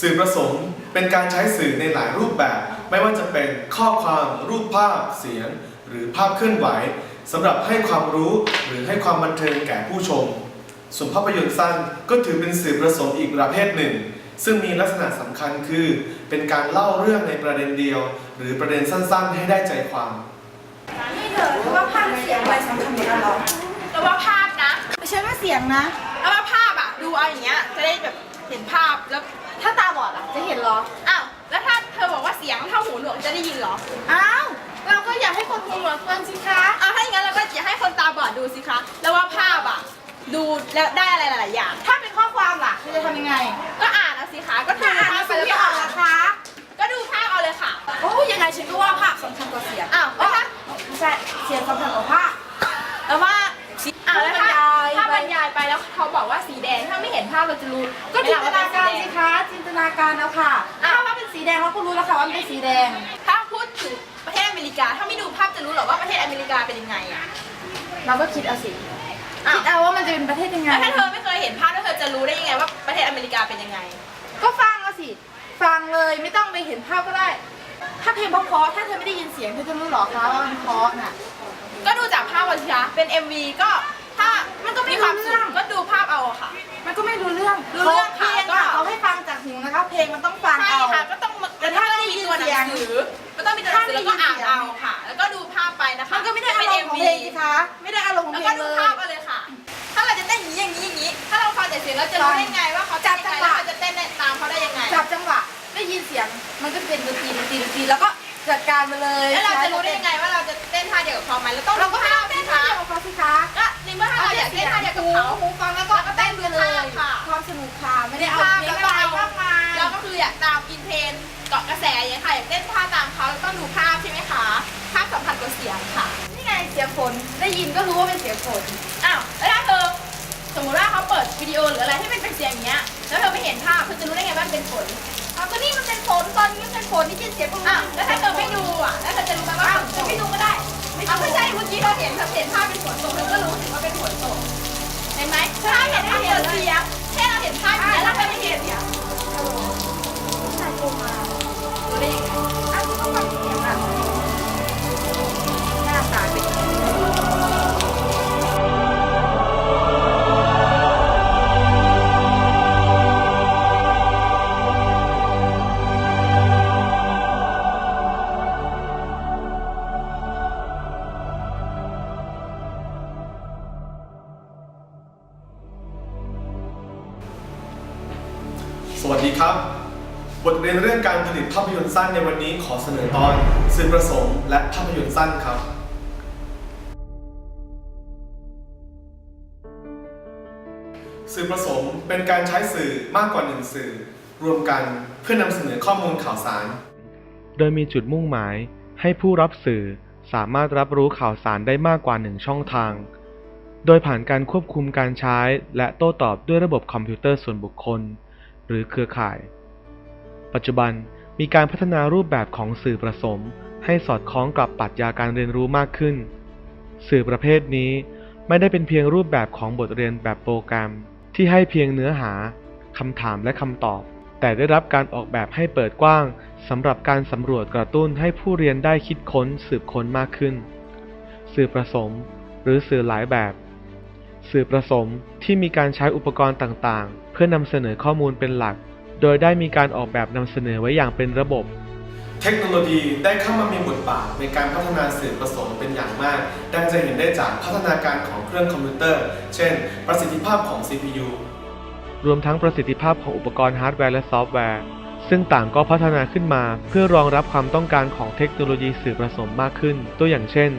สื่อประสงค์เป็นการใช้สื่อในหลายรูปแบบ ไม่ว่าจะเป็นข้อความรูปภาพเสียง หรือภาพเคลื่อนไหวสำหรับให้ความรู้หรือให้ความบันเทิงแก่ผู้ชม ส่วนภาพยนตร์สั้นก็ถือเป็นสื่อประสงค์อีกประเภทหนึ่ง ซึ่งมีลักษณะสำคัญคือ เป็นการเล่าเรื่องในประเด็นเดียว หรือประเด็นสั้นๆ ให้ได้ใจความนี่เธอรู้ว่าภาพกับเสียงอะไรสำคัญกว่ากันหรอแล้วว่าภาพนะไม่ใช่ว่าเสียงนะแล้วว่าภาพอะดูเอาอย่างเงี้ยจะได้แบบ เห็นภาพแล้วถ้าตาบอดอะจะเห็นเหรอ อ้าว แล้วถ้าเธอบอกว่าเสียงเท่าหูหนวกจะได้ยินเหรอ อ้าว เราก็อยากให้คนหูหนวกฟังสิคะ อ้าวถ้าอย่างนั้นเราก็จะให้คนตาบอดดูสิคะ แล้วว่าภาพอะดูแล้วได้อะไรหลายๆอย่าง ถ้าเป็นข้อความล่ะเธอจะทำยังไง ก็อ่านเอาสิคะ ก็ดูถ้าอ่านภาพไปไปแล้วไม่ก็อออ่ากนนะคะ ก็ดูภาพเอาเลยค่ะ โอ้ยังไงฉันก็ว่าภาพสำคัญกว่าเสียง อ้าวแล้วถ้า ไม่ใช่เสียงสำคัญกว่าภาพ บอกว่าสีแดงถ้าไม่เห็นภาพเราจะรู้ก็ไหมจินล่ะตว่านาเป็นการสีแดสิงคะจินตนาการเอาค่ะอ้าวถ้าว่าเป็นสีแดงเขาก็รู้แล้วค่ะว่ามันเป็นสีแดง ถ้าพูดถึงประเทศอเมริกา ถ้าไม่ดูภาพจะรู้หรอว่าประเทศอเมริกาเป็นยังไงอะเราก็คิดเอาสิอ้าวคิดเอาว่ามันจะเป็นประเทศยังไงแล้วถ้าเธอไม่เคยเห็นภาพแล้วเธอจะรู้ได้ยังไงว่าประเทศอเมริกาเป็นยังไง ก็ฟังเอาสิฟังเลยไม่ต้องไปเห็นภาพก็ได้ ถ้าเพลงเพราะๆถ้าเธอไม่ได้ยินเสียงเธอจะรู้หรอคะว่ามันเพราะน่ะก็ดูจากภาพวันสิคะเป็น MV ก็ ถ้ามันก็มีความสุขก็ดูภาพเอาอะค่ะ มันก็ไม่รู้เรื่องรู้เรื่องเพลค่ะงก็อะเขาให้ฟังจากหูนะคะ เพลงมันต้องฟังใช่เอา ค่ะก็ต้องมาแต่ถ้าไม่ได้ยินตัวหนัเสียงงสือมันต้องมีตัวหนังสือแล้วก็อ่านเอาค่ะ แล้วก็ดูภาพไปนะคะมันก็ไม่ได้อารมณ์ของเพลงสิคะ ไม่ได้อารมณ์ของแล้วเพลก็งดูเลยภาพเอาเลยค่ะ ถ้าเราจะเต้นอย่างนี้อย่างนี้อย่างนี้ ถ้าเราฟังแต่เสียงเราจะรู้ได้ไงว่าเขาเต้นยังไงแล้วเราจะเต้นตามเขาได้ยังไง จับจังหวะได้ยินเสียงมันก็เป็นดนตรีดนตรีดนตรีแล้วก็ จัดการไปเลยแล้วเราจะรู้ได้ยังไงว่าเราจะเต้นท่าเดียวกับเขาไหมเราต้องเราดูก็ให้ภาพเต้สินคะเดียวกับเขาสิคะก็ในเมื่อถ้าเราอยากเต้นท่าเดียวกับเขาหูฟังแล้วก็แล้วก็เต้นไปด้วยเลยภาพค่ะความสนุกค่ะไม่ได้เอาภาพเพลแล้งวก็อะไรเอามากมายเราก็คืออยากตามอินเทรนด์เกาะกระแสอย่างเงี้ยค่ะอยากเต้นท่าตามเขาแล้วต้องดูภาพใช่ไหมคะภาพสำคัญกว่าเสียงค่ะนี่ไงเสียงฝนได้ยินก็รู้ว่าเป็นเสียงฝนอ้าวแล้วถ้าเธอสมมติว่าเขาเปิดวิดีโอหรืออะไรที่มันเป็นเสียงอย่างเงี้ยแล้วเธอไม่เห็นภาพเธอจะรู้ได้ไงว่ามันเป็นฝนเอา ก็นี่มันเป็นฝนตอนนี้มันเป็นฝนที่ยินเสียงก็รู้อ้าวแล้วถ้าเธอไม่ดูอะ แล้วเธอจะรู้ไหมว่าอ้าวฝนตจะกไม่ดูก็ได้ไม่อ้าวดูไม่ใช่เมื่อกี้เธอเห็นเธอเห็นภาพเป็นฝนตกเธอก็รู้ถึงว่าเป็นฝนตก เห็นไหมถ้าเห็นภาพเปิดเสียงแค่เราเห็นภาพอย่างเงี้ยแล้วเธอไม่เห็นเนี่ยช สั้นในวันนี้ขอเสนอตอนสื่อประสงค์และภาพยนตร์สั้นครับ สื่อประสงค์เป็นการใช้สื่อมากกว่าหนึ่งสื่อ รวมกันเพื่อนำเสนอข้อมูลข่าวสาร โดยมีจุดมุ่งหมายให้ผู้รับสื่อสามารถรับรู้ข่าวสารได้มากกว่าหนึ่งช่องทาง โดยผ่านการควบคุมการใช้และโต้ตอบด้วยระบบคอมพิวเตอร์ส่วนบุคคล หรือเครือข่าย ปัจจุบัน มีการพัฒนารูปแบบของสื่อผสม ให้สอดคล้องกับปรัชญาการเรียนรู้มากขึ้น สื่อประเภทนี้ไม่ได้เป็นเพียงรูปแบบของบทเรียนแบบโปรแกรม ที่ให้เพียงเนื้อหาคำถามและคำตอบ แต่ได้รับการออกแบบให้เปิดกว้างสำหรับการสำรวจกระตุ้นให้ผู้เรียนได้คิดค้นสืบค้นมากขึ้น สื่อผสม หรือสื่อหลายแบบ สื่อผสมที่มีการใช้อุปกรณ์ต่างๆ เพื่อนำเสนอข้อมูลเป็นหลัก โดยได้มีการออกแบบนำเสนอไว้อย่างเป็นระบบ เทคโนโลยีได้เข้ามามีบทบาทในการพัฒนาสื่อผสมเป็นอย่างมาก ดังจะเห็นได้จากพัฒนาการของเครื่องคอมพิวเตอร์ เช่น ประสิทธิภาพของ CPU รวมทั้งประสิทธิภาพของอุปกรณ์ฮาร์ดแวร์และซอฟต์แวร์ ซึ่งต่างก็พัฒนาขึ้นมา เพื่อรองรับความต้องการของเทคโนโลยีสื่อผสมมากขึ้น ตัวอย่างเช่น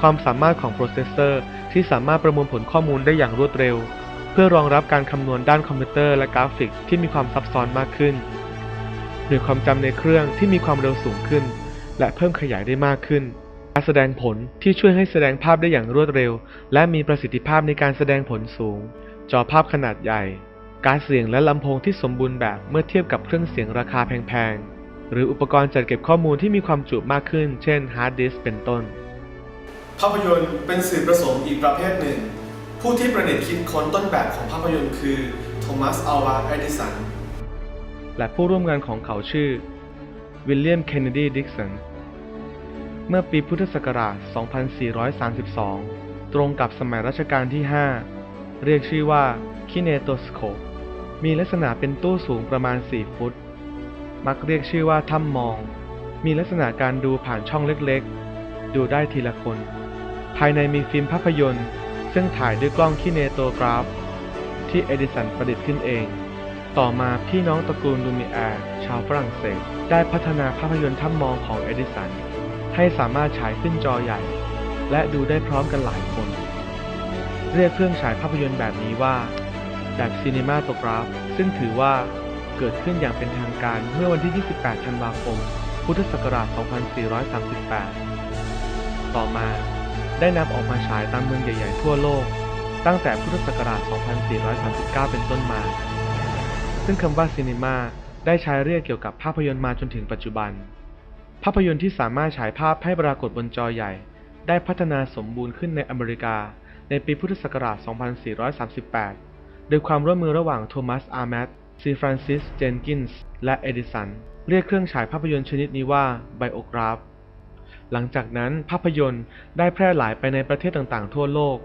ความสามารถของโปรเซสเซอร์ที่สามารถประมวลผลข้อมูลได้อย่างรวดเร็วเพื่อรองรับการคำนวณด้านคอมพิวเตอร์และกราฟิกที่มีความซับซ้อนมากขึ้นหน่วยความจำในเครื่องที่มีความเร็วสูงขึ้น และเพิ่มขยายได้มากขึ้น การแสดงผลที่ช่วยให้แสดงภาพได้อย่างรวดเร็ว และมีประสิทธิภาพในการแสดงผลสูง จอภาพขนาดใหญ่ การเสียงและลำโพงที่สมบูรณ์แบบเมื่อเทียบกับเครื่องเสียงราคาแพงๆ หรืออุปกรณ์จัดเก็บข้อมูลที่มีความจุมากขึ้น เช่นฮาร์ดดิสก์เป็นต้น ภาพยนตร์เป็นสื่อผสมอีกประเภทหนึ่ง ผู้ที่ประดิษฐ์คิดค้นต้นแบบของภาพยนตร์คือโทมัสอัลวาเอดิสัน และผู้ร่วมงานของเขาชื่อ วิลเลียม เคนเนดี ดิกสัน เมื่อปีพุทธศักราช 2432 ตรงกับสมัยรัชกาลที่ 5 เรียกชื่อว่าคิเนโตสโคปมีลักษณะเป็นตู้สูงประมาณ 4 ฟุต มักเรียกชื่อว่าถ้ำมอง มีลักษณะการดูผ่านช่องเล็กๆ ดูได้ทีละคน ภายในมีฟิล์มภาพยนตร์ ซึ่งถ่ายด้วยกล้องคิเนโตกราฟ ที่เอดิสันประดิษฐ์ขึ้นเอง ต่อมาพี่น้องตระกูลลูมิแอร์ชาวฝรั่งเศส ได้พัฒนาภาพยนตร์ถ้ำมองของเอดิสัน ให้สามารถฉายขึ้นจอใหญ่ และดูได้พร้อมกันหลายคน เรียกเครื่องฉายภาพยนตร์แบบนี้ว่า แบบซีนีมาโตกราฟ ซึ่งถือว่าเกิดขึ้นอย่างเป็นทางการเมื่อวันที่ 28 ธันวาคม พุทธศักราช 2438 ต่อมา ได้นำออกมาฉายตามเมืองใหญ่ ๆ ทั่วโลก ตั้งแต่พุทธศักราช 2439 เป็นต้นมา ซึ่งคำว่าซีนีมาได้ใช้เรียกเกี่ยวกับภาพยนตร์มาจนถึงปัจจุบัน ภาพยนตร์ที่สามารถฉายภาพให้ปรากฏบนจอใหญ่ ได้พัฒนาสมบูรณ์ขึ้นในอเมริกา ในปีพุทธศักราช 2438 โดยความร่วมมือระหว่างโทมัส อาร์แมตซีฟรานซิส เจนกินส์ และเอดิสัน เรียกเครื่องฉายภาพยนตร์ชนิดนี้ว่าไบโอกราฟ หลังจากนั้นภาพยนตร์ได้แพร่หลายไปในประเทศต่างๆ ทั่วโลก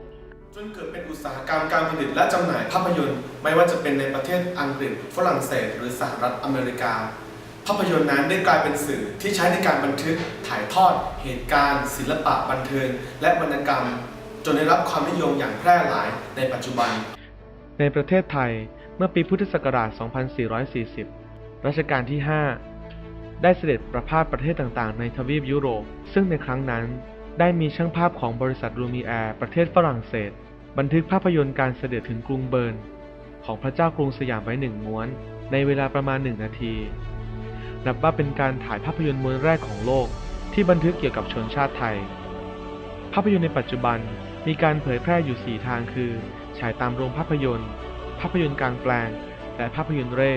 จนเกิดเป็นอุตสาหกรรมการผลิตและจำหน่ายภาพยนตร์ ไม่ว่าจะเป็นในประเทศอังกฤษ ฝรั่งเศส หรือสหรัฐอเมริกา ภาพยนตร์นั้นได้กลายเป็นสื่อที่ใช้ในการบันทึกถ่ายทอด เหตุการณ์ ศิลปะบันเทิงและวรรณกรรม จนได้รับความนิยมอย่างแพร่หลายในปัจจุบัน ในประเทศไทยเมื่อปีพุทธศักราช 2440 รัชกาลที่ 5 ได้เสด็จประพาสประเทศต่างๆ ในทวีปยุโรป ซึ่งในครั้งนั้นได้มีช่างภาพของบริษัทลูมีแอร์ประเทศฝรั่งเศส บันทึกภาพยนตร์การเสด็จถึงกรุงเบิร์นของพระเจ้ากรุงสยามไว้หนึ่งม้วน ในเวลาประมาณหนึ่งนาที นับว่าเป็นการถ่ายภาพยนตร์ม้วนแรกของโลก ที่บันทึกเกี่ยวกับชนชาติไทย ภาพยนตร์ในปัจจุบันมีการเผยแพร่อยู่ 4 ทางคือ ฉายตามโรงภาพยนตร์ ภาพยนตร์กลางแปลง และภาพยนตร์เร่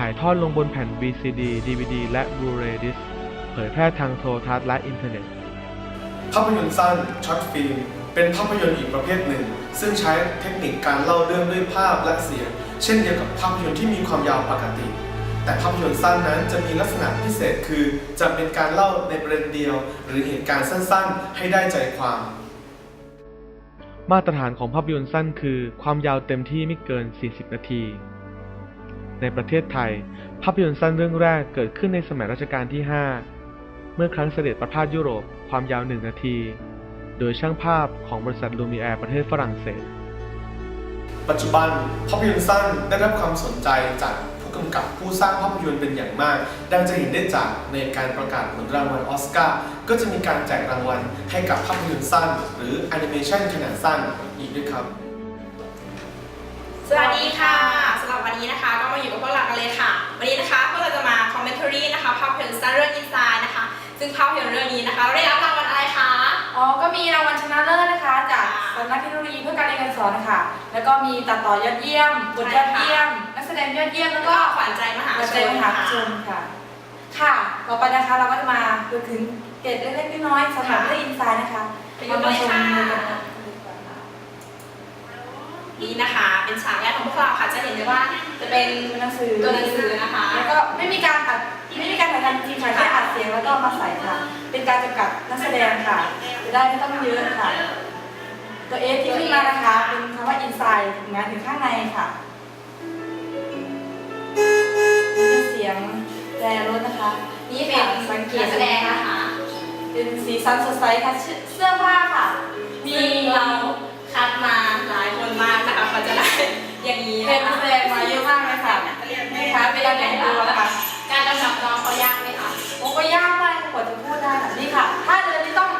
ถ่ายทอดลงบนแผ่น VCD DVD และ Blu-ray Disc เผยแพร่ทางโทรทัศน์และอินเทอร์เน็ต ภาพยนตร์สั้นช็อตฟิล์มเป็นภาพยนตร์อีกประเภทหนึ่ง ซึ่งใช้เทคนิคการเล่าเรื่องด้วยภาพและเสียง เช่นเดียวกับภาพยนตร์ที่มีความยาวปกติ แต่ภาพยนตร์สั้นนั้นจะมีลักษณะพิเศษคือ จะเป็นการเล่าในประเด็นเดียว หรือเหตุการณ์สั้นๆ ให้ได้ใจความ มาตรฐานของภาพยนตร์สั้นคือ ความยาวเต็มที่ไม่เกิน 40 นาที ในประเทศไทย ภาพยนตร์สั้นเรื่องแรกเกิดขึ้นในสมัยรัชกาลที่ 5 เมื่อครั้งเสด็จประพาสยุโรปความยาว1นาที โดยช่างภาพของบริษัทลูมิแอร์ประเทศฝรั่งเศส ปัจจุบันภาพยนตร์สั้นได้รับความสนใจจากผู้กำกับผู้สร้างภาพยนตร์เป็นอย่างมาก ดังจะเห็นได้จากในการประกาศผลรางวัลออสการ์ ก็จะมีการแจกรางวัลให้กับภาพยนตร์สั้น หรือแอนิเมชันขนาดสั้นอีกด้วยครับ สวัสดีค่ะสำ หรับวันนี้นะคะ ก็มาอยู่กับพวกเรากันเลยค่ะ วันนี้นะคะพวกเราจะมาคอมเมนต์รีนะคะภาพยนตร์สั้นเรื่องอินไซด์นะคะ ซึ่งภาพยนตร์เรื่องนี้นะคะได้รับรางวัลอะไรคะ อ๋อ ก็มีรางวัลชนะเลิศนะคะ จากสำนักเทคโนโลยีเพื่อการเรียนการสอนนะคะ แล้วก็มีตัดต่อยอดเยี่ยมบทยอดเยี่ยม นักแสดงยอดเยี่ยม แล้วก็ก็ขวัญใจมหาหัวชใจนมหาค่ะ ชนค่ะ ค่ะ ต่อไปนะคะเราก็จะมาพูดถึงเกร็ดเล็กๆน้อยๆสำหรับเรื่องอินไซด์นะคะไปดูกันเลยค่ะมาชมกันค่ะ นี่นะคะ เป็นฉากแรกของพวกเราค่ะ จะเห็นได้ว่าจะเป็นเป็นหนังสือตัวหนังสือนะคะ แล้วก็ไม่มีการอัดไม่มีการถ่ายทำจริงค่ะแค่อัดเสียงแล้วก็มาใส่ค่ะ เป็นการจำกัดนักแสดงค่ะจะได้ไม่ต้องเยอะค่ะ ตัวเอที่ขึ้นมานะคะ เป็นคำว่า inside ถึงงานถึงข้างในค่ะนี่เป็นเสียงแตรรถนะคะ นี่เป็นสังเกตนักแสดงนะคะ เป็นสีสันสดใสค่ะเสื้อเสื้อผ้าค่ะ มีซึ่งเราคัดมาหลายคนมาก นะคะเขาจะได้อย่างนี้เป็นนะนักคะแสดงมาเยอะมากเลยค่ะนี่ค่ะเป็นการแต่งตัวค่ะการกำกับน้องเขายากไหมคะโอ้ก็ยากมากกว่าจะพูดได้ค่ะนี่ค่ะถ้าเดินนี่ต้อง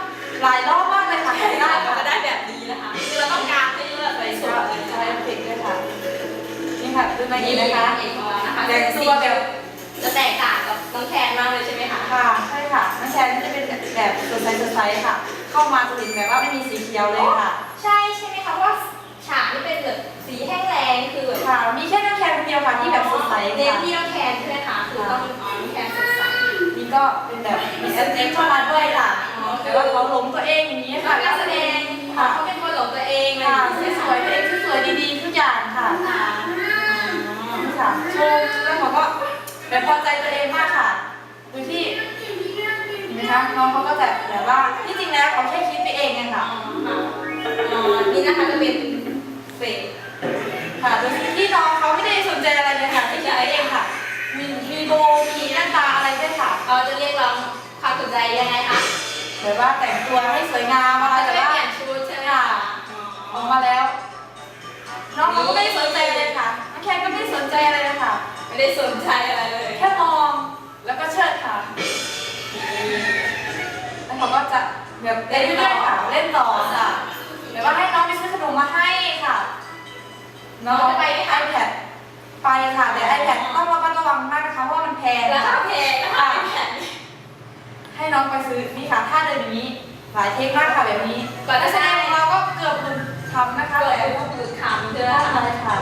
หลายรอบมากเลยค่ะถึงได้เราค่ะจะได้แบบนี้นะคะคือเราต้องการให้เลือกไปสใช้วยเลยใช้เอฟเฟกต์ด้วยค่ะนี่ค่ะดูมาอีกนะคะเอกของเรานะคะแต่งตัวแบบจะแตกต่างกับน้องแทนมากเลยใช่ไหมคะค่ะใช่ค่ะน้ำแชร์นี่จะเป็นแบบสดใสสดใสค่ะ เข้ามาจะเห็นแบบว่าไม่มีสีเขียวเลยค่ะ ใช่ใช่ไหมคะเพราะว่า ที่แบบสดใสเน้นค่ะที่น้องแทนใช่ไหมคะคือต้องอ๋อน้องแทนสดใสนี่ก็เป็นแบบมีแอดมินเข้ามาด้วยค่ะอ๋อแต่ว่าเขาหลงตัวเองอย่างนี้แล้วค่ะการแสดงค่ะเขาเป็นคนหลงตัวเองเลยค่ะสวยๆตัวเองสวยๆดีๆทุกอย่างค่ะค่ะนี่ค่ะโชว์แล้วเขาก็แบบพอใจตัวเองมากค่ะโดยที่เห็นไหมคะน้องเขาก็จะแบบว่าที่จริงแล้วเขาแค่คิดไปเองไงค่ะอ๋อนี่นะคะจะเป็น ใจยังไงคะแบบว่าแต่งตัวให้สวยงามอะไรเราจะแต่ไม่ว่าเปลี่ยนชุดใช่ไหมคะออกมาแล้วน้องเขาก็ไม่ได้สนใจเลยค่ะน้องแคนก็ไม่ได้สนใจอะไรเลยค่ะ ไม่ได้สนใจอะไรเลย แค่มองแล้วก็เชิดค่ะ แล้วเขาก็จะแบบเล่นเรื่อยๆค่ะเล่นต่อค่ะแบบว่าให้น้องไปซื้อขนมมาให้ค่ะ น้องไป iPad ไปค่ะแต่ iPad ต้องระมัดระวังมากนะคะเพราะว่ามันแพงราคาค่ะแพงนะคะแผ่น ให้น้องไปซื้อนี่ค่ะท่าเดินอย่างนี้ หลายเทคมากค่ะแบบนี้ก่อนนัจะกแสดได้งของเราก็เกือบหลุดคำนะคะเกิดแต่อุบัติเหตุขำใช่เจไหอมอะไรคะค่ะ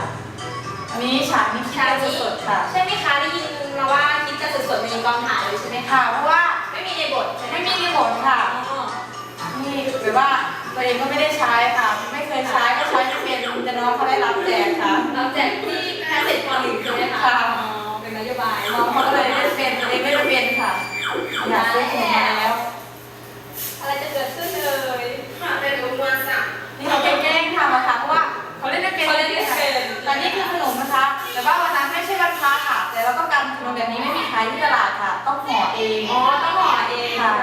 อันนี้ฉากนี้คิดกันสดๆค่ะ ใช่ไหมคะได้ยินมาว่าคิดจะสดๆในกองถ่ายเลยใช่ไหมคะค่ะเพราะว่าไม่มีในบทใช่ไหมไม่มีรีโมทค่ะอ๋อนี่แบบว่าตัวเองก็ไม่ได้ใช้ค่ะ ไม่เคยใช้ก็ใช้ไม่เป็นแต่น้องเขาได้รับแจกค่ะเราแจกที่แพทเสร็จปหนึ่งใช่ไหมคะค่ะอ๋อเป็นนโยบายน้องเขาก็เลยไม่ได้เป็นตัวเองไม่ได้เป็นค่ะ อยากซื้อถุงมาแล้ว อะไรจะเกิดขึ้นเลยเป็นอุปสรรคนี่เขาเป็นแกล้งทำอะค่ะเพราะว่าเขาเล่นไม่เป็นเขาเล่นไม่เป็นแต่นี่คือขนมนะคะ แต่ว่าวันนั้นไม่ใช่วันพระค่ะ แต่เราต้องการขนมแบบนี้ไม่มีขายที่ตลาดค่ะ ต้องห่อเอง อ๋อ ต้องห่อเองค่ะ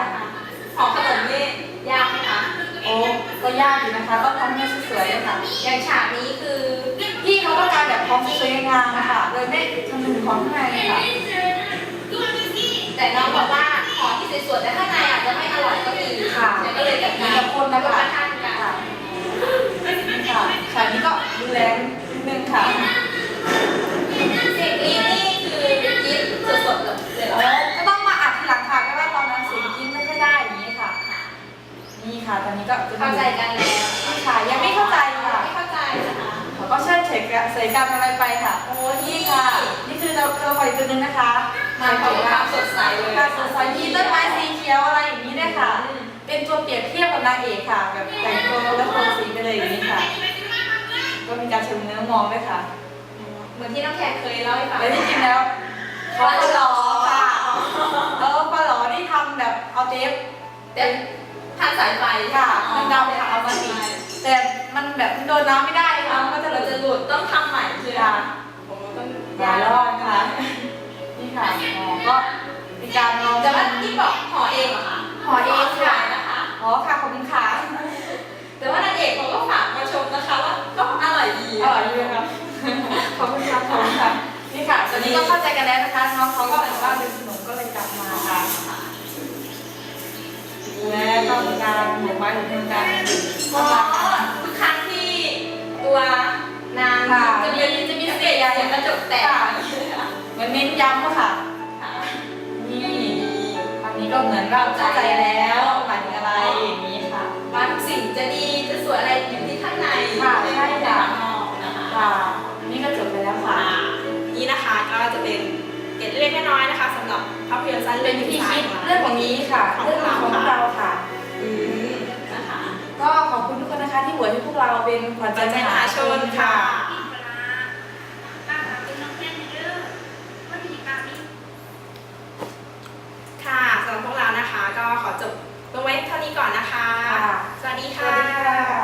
ห่อขนมนี่ยากไหมคะโอ้ก็ยากอยู่นะคะต้องทำให้สวยๆเลยค่ะอย่างฉากนี้คือพี่เขาต้องการแบบของสวยๆงามๆนะคะโดยไม่คำนึงของข้างในค่ะ แต่น้องบอกว่าห่อที่สวยๆแต่ข้างในอาจจะไม่อร่อยก็มีค่ะฉันก็เลยจัดการมีคนนะคะประทานกันค่ะ นางเอกค่ะแบบแต่งตัวแล้วโทนสีไปเลยอย่างนี้ค่ะ ก็มีการเชิงเนื้อมองด้วยค่ะ เหมือนที่น้องแขกเคยเล่าให้ฟังและที่จริงแล้วเขาก็หล่อค่ะแล้วก็หล่อที่ทำแบบเอาเทปแต่พันสายไฟค่ะมันดำค่ะเอามาติดแต่มันแบบมันโดนน้ำไม่ได้ค่ะมันก็จะเราเราจะจะหลุดต้องทำใหม่ใช่ไหมค่ะคะโอ้ต้องหลายรอบค่ะ นี่ค่ะตอนนี้ก็เข้าใจกันแล้วนะคะน้องเขาก็แบบว่าเป็นขนมก็เลยกลับมาค่ะและก็มีการหมุนไม้หมุนมือกันอ๋อทุกครั้งที่ตัวนางค่ะจะมีจะมีเศษเสียงกระจกแตกเหมือนเน้นย้ำอะค่ะค่ะนี่ครั้งนี้ก็เหมือนว่าเข้าใจแล้วหมายถึงอะไรอย่างนี้ค่ะว่าทุกสิ่งจะดีจะสวยอะไรอยู่ที่ข้างในค่ะใช่ค่ะไม่ได้ข้างนอกนะคะ ก็จะเป็นเกตเล็กๆน้อยนะคะสำหรับภาพยนตร์สั้นเป็นวิธีคิดเรื่องของนี้ค่ะเรื่องราวของเราค่ะอืมนะคะ ก็ขอบคุณทุกคนนะคะที่โหวตให้พวกเราเป็นขวัญใจมหาชนค่ะค่ะสำหรับพวกเรานะคะ ก็ขอจบลงไว้เท่านี้ก่อนนะคะ สวัสดีค่ะ